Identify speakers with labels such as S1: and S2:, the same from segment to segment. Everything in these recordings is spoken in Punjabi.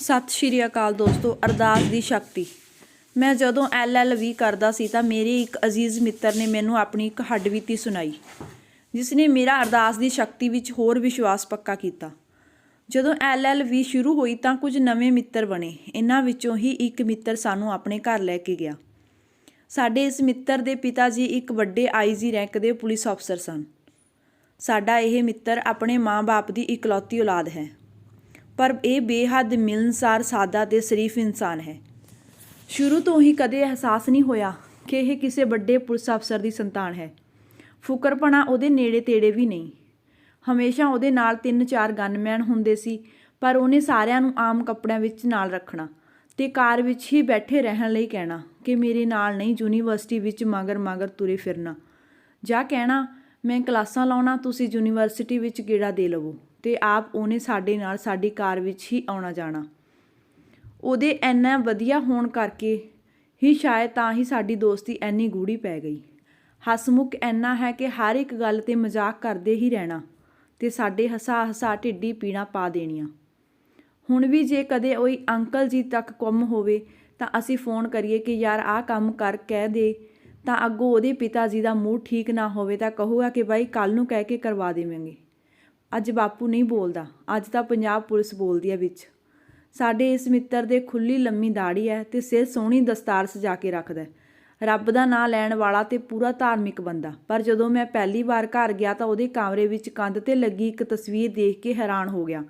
S1: ਸਤਿ ਸ਼੍ਰੀ ਅਕਾਲ ਦੋਸਤੋ, ਅਰਦਾਸ ਦੀ ਸ਼ਕਤੀ। ਮੈਂ ਜਦੋਂ ਐਲਐਲਵੀ ਕਰਦਾ ਸੀ ਤਾਂ ਮੇਰੇ ਇੱਕ ਅਜ਼ੀਜ਼ ਮਿੱਤਰ ਨੇ ਮੈਨੂੰ ਆਪਣੀ ਇੱਕ ਹੱਡਬੀਤੀ ਸੁਣਾਈ, ਜਿਸ ਨੇ ਮੇਰਾ ਅਰਦਾਸ ਦੀ ਸ਼ਕਤੀ ਵਿੱਚ ਹੋਰ ਵਿਸ਼ਵਾਸ ਪੱਕਾ ਕੀਤਾ। ਜਦੋਂ ਐਲਐਲਵੀ ਸ਼ੁਰੂ ਹੋਈ ਤਾਂ ਕੁਝ ਨਵੇਂ ਮਿੱਤਰ ਬਣੇ। ਇਹਨਾਂ ਵਿੱਚੋਂ ਹੀ ਇੱਕ ਮਿੱਤਰ ਸਾਨੂੰ ਆਪਣੇ ਘਰ ਲੈ ਕੇ ਗਿਆ। ਸਾਡੇ ਇਸ ਮਿੱਤਰ ਦੇ ਪਿਤਾ ਜੀ ਇੱਕ ਵੱਡੇ ਆਈਜੀ ਰੈਂਕ ਦੇ ਪੁਲਿਸ ਅਫਸਰ ਸਨ। ਸਾਡਾ ਇਹ ਮਿੱਤਰ ਆਪਣੇ ਮਾਂ-ਬਾਪ ਦੀ ਇਕਲੌਤੀ ਔਲਾਦ ਹੈ। ਪਰ ਇਹ ਬੇਹੱਦ ਮਿਲਨਸਾਰ ਸਾਦਾ ਤੇ ਸ਼ਰੀਫ ਇਨਸਾਨ ਹੈ। ਸ਼ੁਰੂ ਤੋਂ ਹੀ ਕਦੇ ਅਹਿਸਾਸ ਨਹੀਂ ਹੋਇਆ ਕਿ ਇਹ ਕਿਸੇ ਵੱਡੇ ਪੁਲਿਸ ਅਫਸਰ ਦੀ ਸੰਤਾਨ ਹੈ। ਫੁਕਰਪਣਾ ਉਹਦੇ ਨੇੜੇ ਤੇੜੇ ਵੀ ਨਹੀਂ। ਹਮੇਸ਼ਾ ਉਹਦੇ ਨਾਲ ਤਿੰਨ ਚਾਰ ਗਨਮੈਨ ਹੁੰਦੇ ਸੀ, ਪਰ ਉਹਨੇ ਸਾਰਿਆਂ ਨੂੰ ਆਮ ਕੱਪੜਿਆਂ ਵਿੱਚ ਨਾਲ ਰੱਖਣਾ ਤੇ ਕਾਰ ਵਿੱਚ ਹੀ ਬੈਠੇ ਰਹਿਣ ਲਈ ਕਹਿਣਾ ਕਿ ਮੇਰੇ ਨਾਲ ਨਹੀਂ ਯੂਨੀਵਰਸਿਟੀ ਵਿੱਚ ਮਗਰ ਮਗਰ ਤੁਰੇ ਫਿਰਨਾ। ਜਾਂ ਕਹਿਣਾ, ਮੈਂ ਕਲਾਸਾਂ ਲਾਉਣਾ, ਤੁਸੀਂ ਯੂਨੀਵਰਸਿਟੀ ਵਿੱਚ ਗੇੜਾ ਦੇ ਲਵੋ। ਤੇ ਆਪ ਉਹਨੇ ਸਾਡੇ ਨਾਲ ਸਾਡੀ ਕਾਰ ਵਿੱਚ ਹੀ ਆਉਣਾ ਜਾਣਾ। ਉਹਦੇ ਇੰਨਾ ਵਧੀਆ ਹੋਣ ਕਰਕੇ ਹੀ ਸ਼ਾਇਦ ਤਾਂ ਹੀ ਸਾਡੀ ਦੋਸਤੀ ਇੰਨੀ ਗੂੜੀ ਪੈ ਗਈ। ਹਸਮੁਖ ਇੰਨਾ ਹੈ ਕਿ ਹਰ ਇੱਕ ਗੱਲ ਤੇ ਮਜ਼ਾਕ ਕਰਦੇ ਹੀ ਰਹਿਣਾ ਤੇ ਸਾਡੇ ਹਸਾ ਹਸਾ ਢਿੱਡੀ ਪੀਣਾ ਪਾ ਦੇਣੀਆਂ। ਹੁਣ ਵੀ ਜੇ ਕਦੇ ਕੋਈ ਅੰਕਲ ਜੀ ਤੱਕ ਕੰਮ ਹੋਵੇ ਤਾਂ ਅਸੀਂ ਫੋਨ ਕਰੀਏ ਕਿ ਯਾਰ ਆਹ ਕੰਮ ਕਰ, ਕਹਿ ਦੇ। ਤਾਂ ਅੱਗੋਂ ਉਹਦੇ ਪਿਤਾ ਜੀ ਦਾ ਮੂਡ ਠੀਕ ਨਾ ਹੋਵੇ ਤਾਂ ਕਹੂਗਾ ਕਿ ਬਾਈ ਕੱਲ ਨੂੰ ਕਹਿ ਕੇ ਕਰਵਾ ਦੇਵਾਂਗੇ। ਅੱਜ ਬਾਪੂ ਨਹੀਂ ਬੋਲਦਾ, ਅੱਜ ਤਾਂ ਪੰਜਾਬ ਪੁਲਿਸ ਬੋਲਦੀ ਹੈ ਵਿੱਚ। ਸਾਡੇ ਇਸ ਮਿੱਤਰ ਦੇ ਖੁੱਲੀ ਲੰਮੀ ਦਾੜੀ ਹੈ ਤੇ ਸਿਰ ਸੋਹਣੀ ਦਸਤਾਰ ਸਜਾ ਕੇ ਰੱਖਦਾ ਰੱਬ ਦਾ ਨਾਂ ਲੈਣ ਵਾਲਾ ਤੇ ਪੂਰਾ ਧਾਰਮਿਕ ਬੰਦਾ, ਪਰ ਜਦੋਂ ਮੈਂ ਪਹਿਲੀ ਵਾਰ ਘਰ ਗਿਆ ਤਾਂ ਉਹਦੇ ਕਮਰੇ ਵਿੱਚ ਕੰਧ ਤੇ ਲੱਗੀ ਇੱਕ ਤਸਵੀਰ ਦੇਖ ਕੇ ਹੈਰਾਨ ਹੋ ਗਿਆ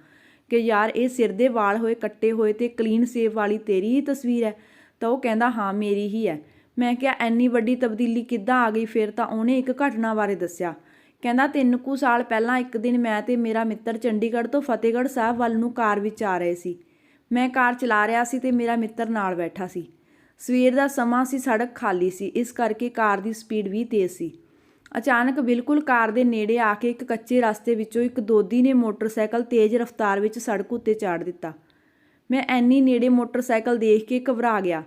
S1: ਕਿ ਯਾਰ ਇਹ ਸਿਰ ਦੇ ਵਾਲ ਹੋਏ, ਕੱਟੇ ਹੋਏ ਤੇ ਕਲੀਨ ਸੇਵ ਵਾਲੀ ਤੇਰੀ ਹੀ ਤਸਵੀਰ ਹੈ। ਤਾਂ ਉਹ ਕਹਿੰਦਾ, ਹਾਂ, ਮੇਰੀ ਹੀ ਹੈ। ਮੈਂ ਕਿਹਾ, ਐਨੀ ਵੱਡੀ ਤਬਦੀਲੀ ਕਿੱਦਾਂ ਆ ਗਈ? ਫਿਰ ਤਾਂ ਉਹਨੇ ਇੱਕ ਘਟਨਾ ਬਾਰੇ ਦੱਸਿਆ। ਕਹਿੰਦਾ ਤਿੰਨ ਕੁ ਸਾਲ ਪਹਿਲਾਂ ਇੱਕ ਦਿਨ ਮੈਂ ਤੇ ਮੇਰਾ ਮਿੱਤਰ ਚੰਡੀਗੜ੍ਹ ਤੋਂ ਫਤਿਹਗੜ੍ਹ ਸਾਹਿਬ ਵੱਲ ਨੂੰ ਕਾਰ ਵਿੱਚ ਆ ਰਹੇ ਸੀ। ਮੈਂ ਕਾਰ ਚਲਾ ਰਿਹਾ ਸੀ ਤੇ ਮੇਰਾ ਮਿੱਤਰ ਨਾਲ ਬੈਠਾ ਸੀ। ਸਵੇਰ ਦਾ ਸਮਾਂ ਸੀ ਸੜਕ ਖਾਲੀ ਸੀ, ਇਸ ਕਰਕੇ ਕਾਰ ਦੀ ਸਪੀਡ ਵੀ ਤੇਜ਼ ਸੀ। ਅਚਾਨਕ ਬਿਲਕੁਲ ਕਾਰ ਦੇ ਨੇੜੇ ਆ ਕੇ ਇੱਕ ਕੱਚੇ ਰਸਤੇ ਵਿੱਚੋਂ ਇੱਕ ਦੋਦੀ ਨੇ ਮੋਟਰਸਾਈਕਲ ਤੇਜ਼ ਰਫ਼ਤਾਰ ਵਿੱਚ ਸੜਕ ਉੱਤੇ ਚਾੜ ਦਿੱਤਾ। ਮੈਂ ਐਨੀ ਨੇੜੇ ਮੋਟਰਸਾਈਕਲ ਦੇਖ ਕੇ ਘਬਰਾ ਗਿਆ।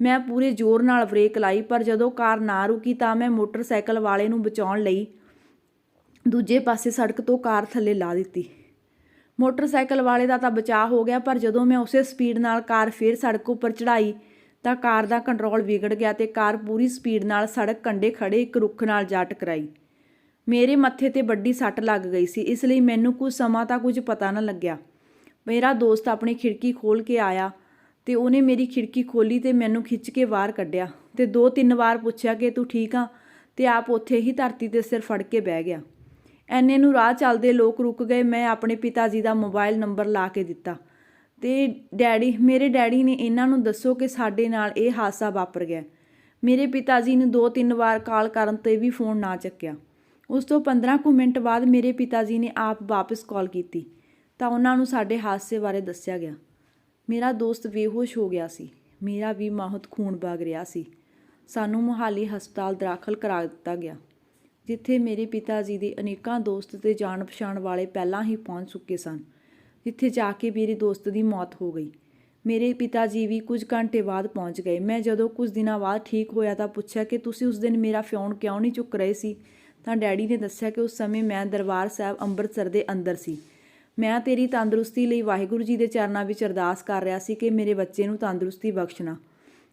S1: ਮੈਂ ਪੂਰੇ ਜ਼ੋਰ ਨਾਲ ਬ੍ਰੇਕ ਲਾਈ, ਪਰ ਜਦੋਂ ਕਾਰ ਨਾ ਰੁਕੀ ਤਾਂ ਮੈਂ ਮੋਟਰਸਾਈਕਲ ਵਾਲੇ ਨੂੰ ਬਚਾਉਣ ਲਈ ਦੂਜੇ ਪਾਸੇ ਸੜਕ ਤੋਂ ਕਾਰ ਥੱਲੇ ਲਾ ਦਿੱਤੀ। ਮੋਟਰਸਾਈਕਲ ਵਾਲੇ ਦਾ ਤਾਂ ਬਚਾਅ ਹੋ ਗਿਆ, ਪਰ ਜਦੋਂ ਮੈਂ ਉਸੇ ਸਪੀਡ ਨਾਲ ਕਾਰ ਫੇਰ ਸੜਕ ਉੱਪਰ ਚੜਾਈ ਤਾਂ ਕਾਰ ਦਾ ਕੰਟਰੋਲ ਵਿਗੜ ਗਿਆ ਤੇ ਕਾਰ ਪੂਰੀ ਸਪੀਡ ਨਾਲ ਸੜਕ ਕੰਢੇ ਖੜੇ ਇੱਕ ਰੁੱਖ ਨਾਲ ਜਾ ਟਕਰਾਈ। ਮੇਰੇ ਮੱਥੇ ਤੇ ਵੱਡੀ ਸੱਟ ਲੱਗ ਗਈ ਸੀ, ਇਸ ਲਈ ਮੈਨੂੰ ਕੁਝ ਸਮਾਂ ਤਾਂ ਕੁਝ ਪਤਾ ਨਾ ਲੱਗਿਆ। ਮੇਰਾ ਦੋਸਤ ਆਪਣੀ ਖਿੜਕੀ ਖੋਲ ਕੇ ਆਇਆ ਤੇ ਉਹਨੇ ਮੇਰੀ ਖਿੜਕੀ ਖੋਲੀ ਤੇ ਮੈਨੂੰ ਖਿੱਚ ਕੇ ਬਾਹਰ ਕੱਢਿਆ ਤੇ ਦੋ ਤਿੰਨ ਵਾਰ ਪੁੱਛਿਆ ਕਿ ਤੂੰ ਠੀਕ ਆ? ਤੇ ਆਪ ਉੱਥੇ ਹੀ ਧਰਤੀ ਤੇ ਸਿਰ ਫੜ ਕੇ ਬਹਿ ਗਿਆ। ਐਨੇ ਨੂੰ ਰਾਹ ਚੱਲਦੇ ਲੋਕ ਰੁਕ ਗਏ, ਮੈਂ ਆਪਣੇ ਪਿਤਾ ਜੀ ਦਾ ਮੋਬਾਈਲ ਨੰਬਰ ਲਾ ਕੇ ਦਿੱਤਾ। ਤੇ ਡੈਡੀ, ਮੇਰੇ ਡੈਡੀ ਨੇ ਇਹਨਾਂ ਨੂੰ ਦੱਸੋ ਕਿ ਸਾਡੇ ਨਾਲ ਇਹ ਹਾਦਸਾ ਵਾਪਰ ਗਿਆ। ਮੇਰੇ ਪਿਤਾ ਜੀ ਨੂੰ ਦੋ ਤਿੰਨ ਵਾਰ ਕਾਲ ਕਰਨ ਤੇ ਵੀ ਫੋਨ ਨਾ ਚੱਕਿਆ। ਉਸ ਤੋਂ 15 ਕੁ ਮਿੰਟ ਬਾਅਦ ਮੇਰੇ ਪਿਤਾ ਜੀ ਨੇ ਆਪ ਵਾਪਸ ਕਾਲ ਕੀਤੀ। ਤਾਂ ਉਹਨਾਂ ਨੂੰ ਸਾਡੇ ਹਾਦਸੇ ਬਾਰੇ ਦੱਸਿਆ ਗਿਆ। ਮੇਰਾ ਦੋਸਤ ਬੇਹੋਸ਼ ਹੋ ਗਿਆ ਸੀ। ਮੇਰਾ ਵੀ ਮਾਹਤ ਖੂਨ ਵਗ ਰਿਹਾ ਸੀ। ਸਾਨੂੰ ਮੁਹਾਲੀ ਹਸਪਤਾਲ ਦਾਖਲ ਕਰਾ ਦਿੱਤਾ ਗਿਆ। ਜਿੱਥੇ ਮੇਰੇ ਪਿਤਾ ਜੀ ਦੇ ਅਨੇਕਾਂ ਦੋਸਤ ਤੇ ਜਾਣ ਪਛਾਣ ਵਾਲੇ ਪਹਿਲਾਂ ਹੀ ਪਹੁੰਚ ਚੁੱਕੇ ਸਨ, ਜਿੱਥੇ ਜਾ ਕੇ ਮੇਰੇ ਦੋਸਤ ਦੀ ਮੌਤ ਹੋ ਗਈ। ਮੇਰੇ ਪਿਤਾ ਜੀ ਵੀ ਕੁਝ ਘੰਟੇ ਬਾਅਦ ਪਹੁੰਚ ਗਏ। ਮੈਂ ਜਦੋਂ ਕੁਝ ਦਿਨਾਂ ਬਾਅਦ ਠੀਕ ਹੋਇਆ ਤਾਂ ਪੁੱਛਿਆ ਕਿ ਤੁਸੀਂ ਉਸ ਦਿਨ ਮੇਰਾ ਫੋਨ ਕਿਉਂ ਨਹੀਂ ਚੁੱਕ ਰਹੇ ਸੀ? ਤਾਂ ਡੈਡੀ ਨੇ ਦੱਸਿਆ ਕਿ ਉਸ ਸਮੇਂ ਮੈਂ ਦਰਬਾਰ ਸਾਹਿਬ ਅੰਮ੍ਰਿਤਸਰ ਦੇ ਅੰਦਰ ਸੀ। ਮੈਂ ਤੇਰੀ ਤੰਦਰੁਸਤੀ ਲਈ ਵਾਹਿਗੁਰੂ ਜੀ ਦੇ ਚਰਨਾਂ ਵਿੱਚ ਅਰਦਾਸ ਕਰ ਰਿਹਾ ਸੀ ਕਿ ਮੇਰੇ ਬੱਚੇ ਨੂੰ ਤੰਦਰੁਸਤੀ ਬਖਸ਼ਣਾ।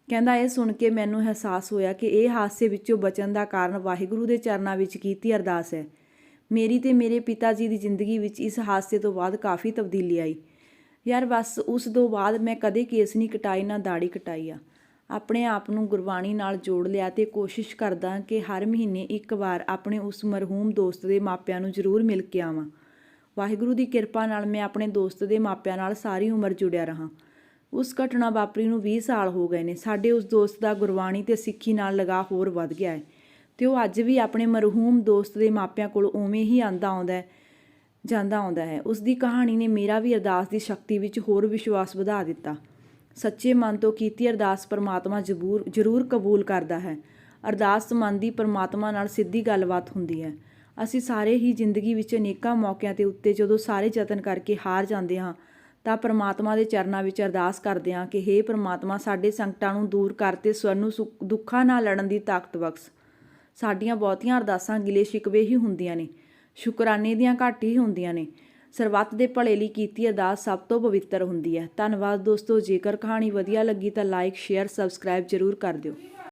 S1: ਕਹਿੰਦਾ ਇਹ ਸੁਣ ਕੇ ਮੈਨੂੰ ਅਹਿਸਾਸ ਹੋਇਆ ਕਿ ਇਹ ਹਾਦਸੇ ਵਿੱਚੋਂ ਬਚਣ ਦਾ ਕਾਰਨ ਵਾਹਿਗੁਰੂ ਦੇ ਚਰਨਾਂ ਵਿੱਚ ਕੀਤੀ ਅਰਦਾਸ ਹੈ। ਮੇਰੀ ਤੇ ਮੇਰੇ ਪਿਤਾ ਜੀ ਦੀ ਜ਼ਿੰਦਗੀ ਵਿੱਚ ਇਸ ਹਾਦਸੇ ਤੋਂ ਬਾਅਦ ਕਾਫੀ ਤਬਦੀਲੀ ਆਈ। ਯਾਰ ਬਸ ਉਸ ਤੋਂ ਬਾਅਦ ਮੈਂ ਕਦੇ ਕੇਸ ਨਹੀਂ ਕਟਾਈ, ਨਾ ਦਾੜੀ ਕਟਾਈ ਆ। ਆਪਣੇ ਆਪ ਨੂੰ ਗੁਰਬਾਣੀ ਨਾਲ ਜੋੜ ਲਿਆ ਤੇ ਕੋਸ਼ਿਸ਼ ਕਰਦਾ ਕਿ ਹਰ ਮਹੀਨੇ ਇੱਕ ਵਾਰ ਆਪਣੇ ਉਸ ਮਰਹੂਮ ਦੋਸਤ ਦੇ ਮਾਪਿਆਂ ਨੂੰ ਜ਼ਰੂਰ ਮਿਲ ਕੇ ਆਵਾਂ। ਵਾਹਿਗੁਰੂ ਦੀ ਕਿਰਪਾ ਨਾਲ ਮੈਂ ਆਪਣੇ ਦੋਸਤ ਦੇ ਮਾਪਿਆਂ ਨਾਲ ਸਾਰੀ ਉਮਰ ਜੁੜਿਆ ਰਹਾ। ਉਸ ਘਟਨਾ ਵਾਪਰੀ ਨੂੰ 20 ਸਾਲ ਹੋ ਗਏ ਨੇ। ਸਾਡੇ ਉਸ ਦੋਸਤ ਦਾ ਗੁਰਬਾਣੀ ਤੇ ਸਿੱਖੀ ਨਾਲ ਲਗਾਅ ਹੋਰ ਵੱਧ ਗਿਆ ਹੈ। ਤੇ ਉਹ ਅੱਜ ਵੀ ਆਪਣੇ ਮਰਹੂਮ ਦੋਸਤ ਦੇ ਮਾਪਿਆਂ ਕੋਲ ਉਵੇਂ ਹੀ ਆਂਦਾ ਆਉਂਦਾ ਹੈ, ਜਾਂਦਾ ਆਉਂਦਾ ਹੈ। ਉਸ ਦੀ ਕਹਾਣੀ ਨੇ ਮੇਰਾ ਵੀ ਅਰਦਾਸ ਦੀ ਸ਼ਕਤੀ ਵਿੱਚ ਹੋਰ ਵਿਸ਼ਵਾਸ ਵਧਾ ਦਿੱਤਾ। ਸੱਚੇ ਮਨ ਤੋਂ ਕੀਤੀ ਅਰਦਾਸ ਪਰਮਾਤਮਾ ਜਬੂਰ, ਜ਼ਰੂਰ ਕਬੂਲ ਕਰਦਾ ਹੈ। ਅਰਦਾਸ ਮਨ ਦੀ ਪਰਮਾਤਮਾ ਨਾਲ ਸਿੱਧੀ ਗੱਲਬਾਤ ਹੁੰਦੀ ਹੈ। ਅਸੀਂ ਸਾਰੇ ਹੀ ਜ਼ਿੰਦਗੀ ਵਿੱਚ ਅਨੇਕਾਂ ਮੌਕਿਆਂ ਤੇ ਉੱਤੇ ਜਦੋਂ ਸਾਰੇ ਯਤਨ ਕਰਕੇ ਹਾਰ ਜਾਂਦੇ ਹਾਂ ਤਾਂ ਪਰਮਾਤਮਾ ਦੇ ਚਰਨਾਂ ਵਿੱਚ ਅਰਦਾਸ ਕਰਦੇ ਹਾਂ ਕਿ हे ਪਰਮਾਤਮਾ, ਸਾਡੇ ਸੰਕਟਾਂ ਨੂੰ ਦੂਰ ਕਰ ਤੇ ਸਾਨੂੰ ਸੁੱਖ- ਦੁੱਖਾਂ ਨਾਲ ਲੜਨ ਦੀ ਤਾਕਤ ਬਖਸ਼। ਸਾਡੀਆਂ ਬਹੁਤੀਆਂ ਅਰਦਾਸਾਂ ਗਿਲੇ ਸ਼ਿਕਵੇ ਹੀ ਹੁੰਦੀਆਂ ਨੇ, ਸ਼ੁਕਰਾਨੇ ਦੀਆਂ ਘੱਟ ਹੀ ਹੁੰਦੀਆਂ ਨੇ। ਸਰਬੱਤ ਦੇ ਭਲੇ ਲਈ ਕੀਤੀ ਅਰਦਾਸ ਸਭ ਤੋਂ ਪਵਿੱਤਰ ਹੁੰਦੀ ਹੈ। ਧੰਨਵਾਦ ਦੋਸਤੋ, ਜੇਕਰ ਕਹਾਣੀ ਵਧੀਆ ਲੱਗੀ ਤਾਂ ਲਾਈਕ ਸ਼ੇਅਰ ਸਬਸਕ੍ਰਾਈਬ ਜ਼ਰੂਰ ਕਰ ਦਿਓ।